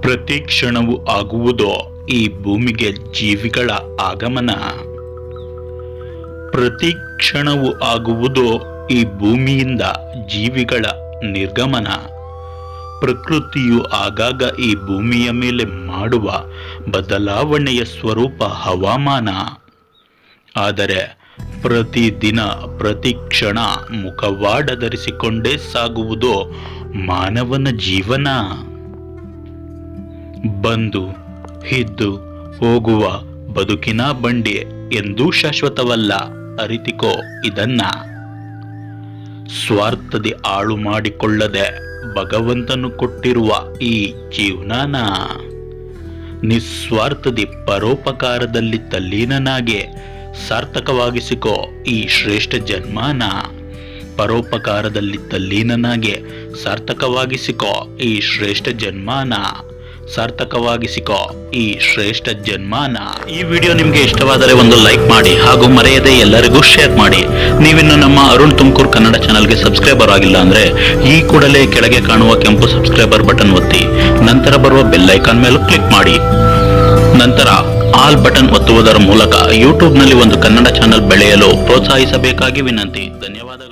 ಪ್ರತಿ ಕ್ಷಣವು ಆಗುವುದೋ ಈ ಭೂಮಿಗೆ ಜೀವಿಗಳ ಆಗಮನ. ಪ್ರತಿ ಕ್ಷಣವು ಆಗುವುದೋ ಈ ಭೂಮಿಯಿಂದ ಜೀವಿಗಳ ನಿರ್ಗಮನ. ಪ್ರಕೃತಿಯು ಆಗಾಗ ಈ ಭೂಮಿಯ ಮೇಲೆ ಮಾಡುವ ಬದಲಾವಣೆಯ ಸ್ವರೂಪ ಹವಾಮಾನ. ಆದರೆ ಪ್ರತಿದಿನ ಪ್ರತಿ ಕ್ಷಣ ಮುಖವಾಡ ಧರಿಸಿಕೊಂಡೇ ಸಾಗುವುದು ಮಾನವನ ಜೀವನ. ಬಂದು ಹಿದ್ದು ಹೋಗುವ ಬದುಕಿನ ಬಂಡಿ ಎಂದೂ ಶಾಶ್ವತವಲ್ಲ, ಅರಿತಿಕೋ ಇದನ್ನ. ಸ್ವಾರ್ಥದಿ ಆಳು ಮಾಡಿಕೊಳ್ಳದೆ ಭಗವಂತನು ಕೊಟ್ಟಿರುವ ಈ ಜೀವನಾನ. ನಿಸ್ವಾರ್ಥದಿ ಪರೋಪಕಾರದಲ್ಲಿ ತಲ್ಲೀನನಾಗೆ ಸಾರ್ಥಕವಾಗಿಸಿಕೋ ಈ ಶ್ರೇಷ್ಠ ಜನ್ಮಾನ. ಪರೋಪಕಾರದಲ್ಲಿದ್ದ ಲೀನನಾಗೆ ಸಾರ್ಥಕವಾಗಿಸಿಕೋ ಈ ಶ್ರೇಷ್ಠ ಜನ್ಮಾನ. ಸಾರ್ಥಕವಾಗಿಸಿಕೋ ಈ ಶ್ರೇಷ್ಠ ಜನ್ಮಾನ. ಈ ವಿಡಿಯೋ ನಿಮಗೆ ಇಷ್ಟವಾದರೆ ಒಂದು ಲೈಕ್ ಮಾಡಿ ಹಾಗೂ ಮರೆಯದೆ ಎಲ್ಲರಿಗೂ ಶೇರ್ ಮಾಡಿ. ನೀವಿನ್ನು ನಮ್ಮ ಅರುಣ್ ತುಮಕೂರ್ ಕನ್ನಡ ಚಾನಲ್ಗೆ ಸಬ್ಸ್ಕ್ರೈಬರ್ ಆಗಿಲ್ಲ ಅಂದ್ರೆ ಈ ಕೂಡಲೇ ಕೆಳಗೆ ಕಾಣುವ ಕೆಂಪು ಸಬ್ಸ್ಕ್ರೈಬರ್ ಬಟನ್ ಒತ್ತಿ. ನಂತರ ಬರುವ ಬೆಲ್ ಐಕಾನ್ ಮೇಲೂ ಕ್ಲಿಕ್ ಮಾಡಿ. ಆಲ್ ಬಟನ್ ಒತ್ತುವುದರ ಮೂಲಕ ಯೂಟ್ಯೂಬ್ನಲ್ಲಿ ಒಂದು ಕನ್ನಡ ಚಾನಲ್ ಬೆಳೆಯಲು ಪ್ರೋತ್ಸಾಹಿಸಬೇಕಾಗಿ ವಿನಂತಿ. ಧನ್ಯವಾದ